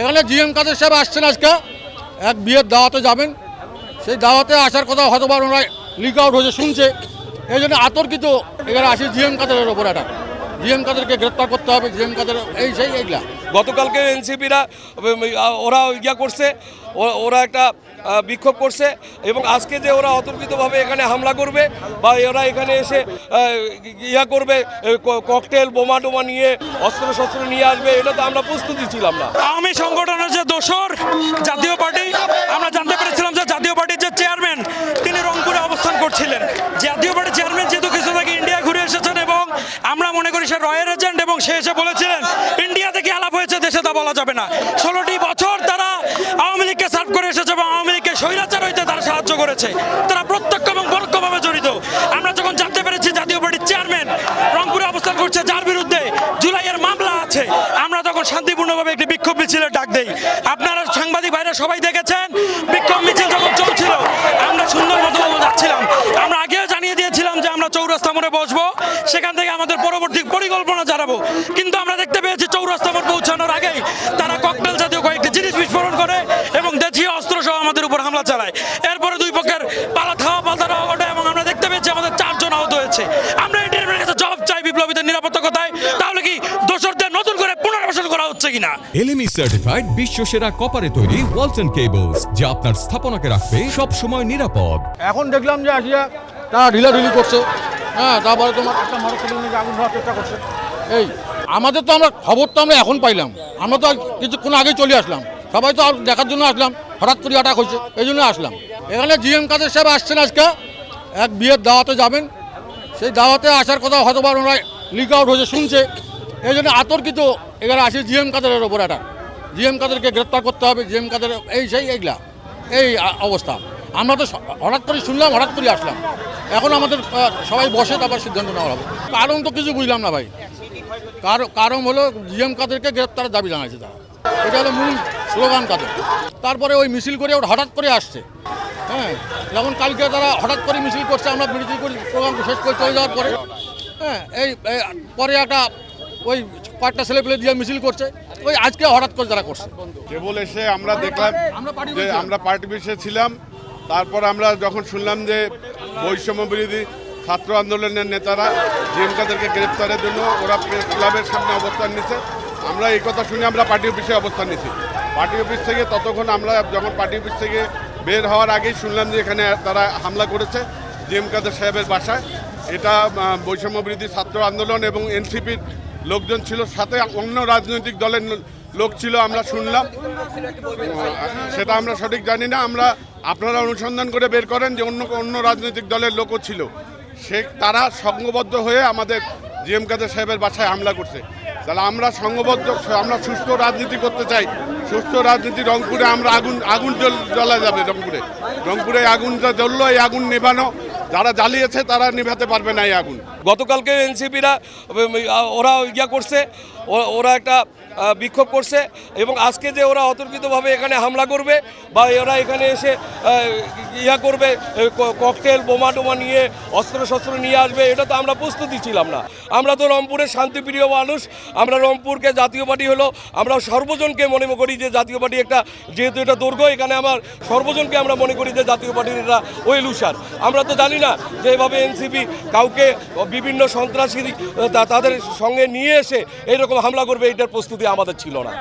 এখানে জিএম কাদের সাহেব আসছেন আজকে। এক বিয়ের দাওয়াতে যাবেন। সেই দাওয়াতে আসার কথা হয়তো বা ওনারা লিক আউট হয়েছে, শুনছে। এই জন্য আতর্কিত এখানে আসি জিএম কাদের ওপর একটা। জিএম কাদেরকে গ্রেপ্তার করতে হবে জিএম কাদের এই সেই এইগুলা। গতকালকে এনসিপিরা ওরা ইয়া করছে ওরা একটা বিক্ষোভ করছে এবং আজকে যে ওরা অতর্কিতভাবে এখানে হামলা করবে বা ওরা এখানে এসে ইয়া করবে ককটেল বোমা টোমা নিয়ে অস্ত্র শস্ত্র নিয়ে আসবে এটা তো আমরা প্রস্তুতি ছিলাম না। আওয়ামী সংগঠনের যে দোসর জাতীয় পার্টি আমরা জানতে পেরেছিলাম যে জাতীয় পার্টির যে চেয়ারম্যান তিনি রংপুরে অবস্থান করছিলেন। জাতীয় সে রয়ের এজেন্ট এবং সে এসে বলেছিলেন, ইন্ডিয়া থেকে আলাপ হয়েছে, দেশে তা বলা যাবে না। ষোলোটি বছর তারা আওয়ামী লীগকে সার্ভ করে এসেছে এবং আওয়ামী লীগকে স্বৈরাচার হইতে তারা সাহায্য করেছে। তারা প্রত্যক্ষ এবং পরোক্ষভাবে জড়িত। আমরা যখন জানতে পেরেছি জাতীয় পার্টির চেয়ারম্যান রংপুরে অবস্থান করছে, যার বিরুদ্ধে জুলাইয়ের মামলা আছে, আমরা তখন শান্তিপূর্ণভাবে একটি বিক্ষোভ মিছিলের ডাক দেই। আপনারা সাংবাদিক ভাইরা সবাই দেখেছেন, বিক্ষোভ মিছিল যখন চলছিল, আমরা সুন্দর মতো যাচ্ছিলাম। আমরা আগেও জানিয়ে দিয়েছিলাম যে আমরা চৌরাস্তা মোড়ে বসবো। সেখান থেকে আমাদের পরবর্তী পরিকল্পনা জানাব। কিন্তু আমরা দেখতে পেয়েছি চৌরাস্তা মোড় পৌঁছানোর আগেই তারা ককটেল জাতীয় কয়েকটি জিনিস বিস্ফোরণ করে এবং দেশীয় অস্ত্র সহ আমাদের উপর হামলা চালায়। এরপরে দুই পক্ষের পালা খাওয়া পাল্টা ঘটে এবং আমরা দেখতে পেয়েছি আমাদের চারজন আহত হয়েছে। আমরা এটির কাছে জবাব চাই বিপ্লবীদের নিরাপত্তা কোথায়? তাহলে কি দোষরদের নতুন করে পুনর্বাসন করা হচ্ছে কিনা? এলএমই সার্টিফাইড বিশ্ব সেরা কপারে তৈরি ওয়ালটন কেবলস যা আপনার স্থাপনাকে রাখবে সব সময় নিরাপদ। এখন দেখলাম যে আসিয়া তারা ঢিলাঢিলি করছে। হ্যাঁ তারপরে তোমার। একটা মোটরসাইকেল নিয়ে আগুন ধরার চেষ্টা করছে। এই আমাদের তো আমরা খবর তো আমরা এখন পাইলাম। আমরা তো কিছুক্ষণ আগেই চলে আসলাম। সবাই তো আর দেখার জন্য আসলাম। হঠাৎ করে অ্যাটাক হয়েছে এই জন্য আসলাম। এখানে জিএম কাদের সাহেব আসছেন আজকে? এক বিয়ের দাওয়াতে যাবেন। সেই দাওয়াতে আসার কথা হয়তো বা ওনারা লিক আউট হয়েছে শুনছে। এই জন্য আতর্কিত। এখানে আসি জিএম কাদের ওপর একটা জিএম কাদেরকে গ্রেপ্তার করতে হবে। জিএম কাদের এই সেই এইগুলা। এই অবস্থা। আমরা তো হঠাৎ করে শুনলাম হঠাৎ করে আসলাম। এখন আমাদের সবাই বসে তারপর সিদ্ধান্ত নেওয়া হবে। কারণ তো কিছু বুঝলাম না ভাই। কার- কারণ হলো জিএম কাদেরকে গ্রেপ্তারের দাবি জানাইছে তারা। এটা হলো মূল স্লোগান কাদের। তারপরে ওই মিছিল করে ওরা হঠাৎ করে আসছে। হ্যাঁ যেমন কালকে তারা হঠাৎ করে মিছিল করছে আমরা মিছিল করে প্রোগ্রাম শেষ করে চলে যাওয়ার পরে। হ্যাঁ এই পরে একটা ওই কয়েকটা ছেলে পেলে দিয়ে মিছিল করছে। ওই আজকে হঠাৎ করে তারা করছে। কেবল এসে আমরা দেখলাম আমরা পার্টি যে আমরা পার্টি অফিসে ছিলাম তারপর আমরা যখন শুনলাম যে বৈষম্য বিরোধী ছাত্র আন্দোলনের নেতারা জিএমকাদেরকে গ্রেপ্তারের জন্য ওরা প্রেস ক্লাবের সামনে অবস্থান নিচ্ছে আমরা এই কথা শুনে আমরা পার্টি অফিসে অবস্থান নিছি পার্টি অফিস থেকে ততক্ষণ আমরা যখন পার্টি অফিস থেকে বের হওয়ার আগেই শুনলাম যে এখানে তারা হামলা করেছে জিএম কাদের সাহেবের বাসায়। এটা বৈষম্য বিরোধী ছাত্র আন্দোলন এবং এনসিপির লোকজন ছিল, সাথে অন্য রাজনৈতিক দলের লোক ছিল, আমরা শুনলাম। সেটা আমরা সঠিক জানি না, আমরা আপনারা অনুসন্ধান করে বের করেন যে অন্য অন্য রাজনৈতিক দলের লোকও ছিল। সে তারা সংঘবদ্ধ হয়ে আমাদের জিএম কাদের সাহেবের বাসায় হামলা করছে। তাহলে আমরা সংঘবদ্ধ আমরা সুস্থ রাজনীতি করতে চাই। সুস্থ রাজনীতি রংপুরে আমরা আগুন আগুন জ্বলা যাবে রংপুরে। রংপুরে আগুনটা জ্বললো, এই আগুন নেভানো। যারা জ্বালিয়েছে তারা নেভাতে পারবে না এই আগুন। গতকালকে এনসিপিরা ওরা ইয়া করছে ওরা একটা বিক্ষোভ করছে এবং আজকে যে ওরা অতর্কিতভাবে এখানে হামলা করবে বা ওরা এখানে এসে ইয়া করবে ককটেল, বোমা টোমা নিয়ে অস্ত্র শস্ত্র নিয়ে আসবে, এটা তো আমরা প্রস্তুতি ছিলাম না। আমরা তো রংপুরের শান্তিপ্রিয় মানুষ, আমরা রংপুরকে জাতীয় পার্টি হলো আমরা সর্বজনকে মনে করি যে জাতীয় পার্টি একটা, যেহেতু এটা দুর্গ, এখানে আমার সর্বজনকে আমরা মনে করি যে জাতীয় পার্টির এটা ওয়েলুসার আমরা তো জানি না যে এভাবে এনসিপি কাউকে বিভিন্ন সন্ত্রাসী তাদের সঙ্গে নিয়ে এসে এইরকম হামলা করবে এটার প্রস্তুতি আমাদের ছিল না।